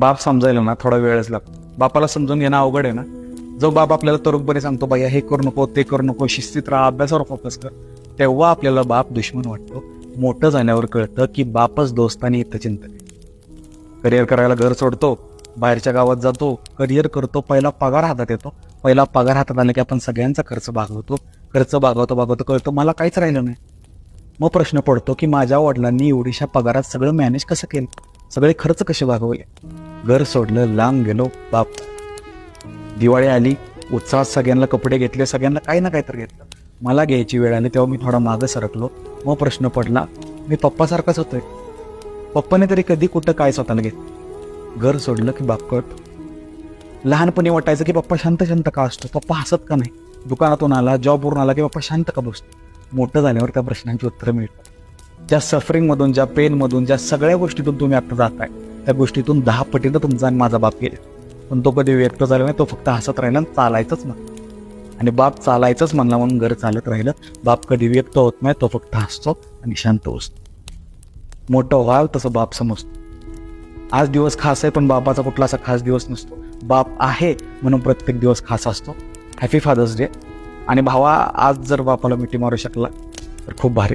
बाप समजायला ना थोडा वेळच लागतो. बापाला समजून घेणं अवघड आहे ना. जो बाप आपल्याला तरुणपणे सांगतो बाई हे करू नको ते करू नको शिस्तीत राहा अभ्यासावर फोकस कर. तेव्हा आपल्याला बाप दुश्मन वाटतो. मोठं जाण्यावर कळतं की बापच दोस्तानी येतं चिंतन करिअर करायला घर सोडतो बाहेरच्या गावात जातो करिअर करतो पहिला पगार हातात येतो. पहिला पगार हातात आला की आपण सगळ्यांचा खर्च भागवतो. खर्च भागवतो भागवतो कळतो मला काहीच राहिलं नाही. मग प्रश्न पडतो की माझ्या वडिलांनी एवढीशा पगारात सगळं मॅनेज कसं केलं? सगळे खर्च कसे भागवले? घर सोडलं लांब गेलो बाप. दिवाळी आली उत्साहात सगळ्यांना कपडे घेतले सगळ्यांना काही ना काही तर घेतलं. मला घ्यायची वेळ आली तेव्हा मी थोडा मागं सरकलो. मग प्रश्न पडला मी पप्पासारखाच होतोय. पप्पाने तरी कधी कुठं काय स्वतःला घेत? घर सोडलं की बाप लहानपणी वाटायचं की पप्पा शांत शांत का असतो? पप्पा हसत का नाही? दुकानातून आला जॉबवरून आला की पप्पा शांत का बसतो? मोठं झाल्यावर त्या प्रश्नांची उत्तरं मिळतात. ज्या सफरिंगमधून ज्या पेनमधून ज्या सगळ्या गोष्टीतून तुम्ही आता जाताय त्या गोष्टीतून दहा पटीनं तुमचा आणि माझा बाप गेला. पण तो कधी व्यक्त झाला नाही तो फक्त हसत राहिला आणि चालायचंच म्हणतो आणि बाप चालायचंच म्हणला म्हणून घर चालत राहिलं. बाप कधी व्यक्त होत नाही तो फक्त हसतो आणि शांत असतो मोठं व्हाल तसं बाप समजतो. आज दिवस खास आहे पण बापाचा कुठला असा खास दिवस नसतो. बाप आहे म्हणून प्रत्येक दिवस खास असतो. हॅपी फादर्स डे आणि भावा आज जर बापाला मिठी मारू शकला तर खूप भारी.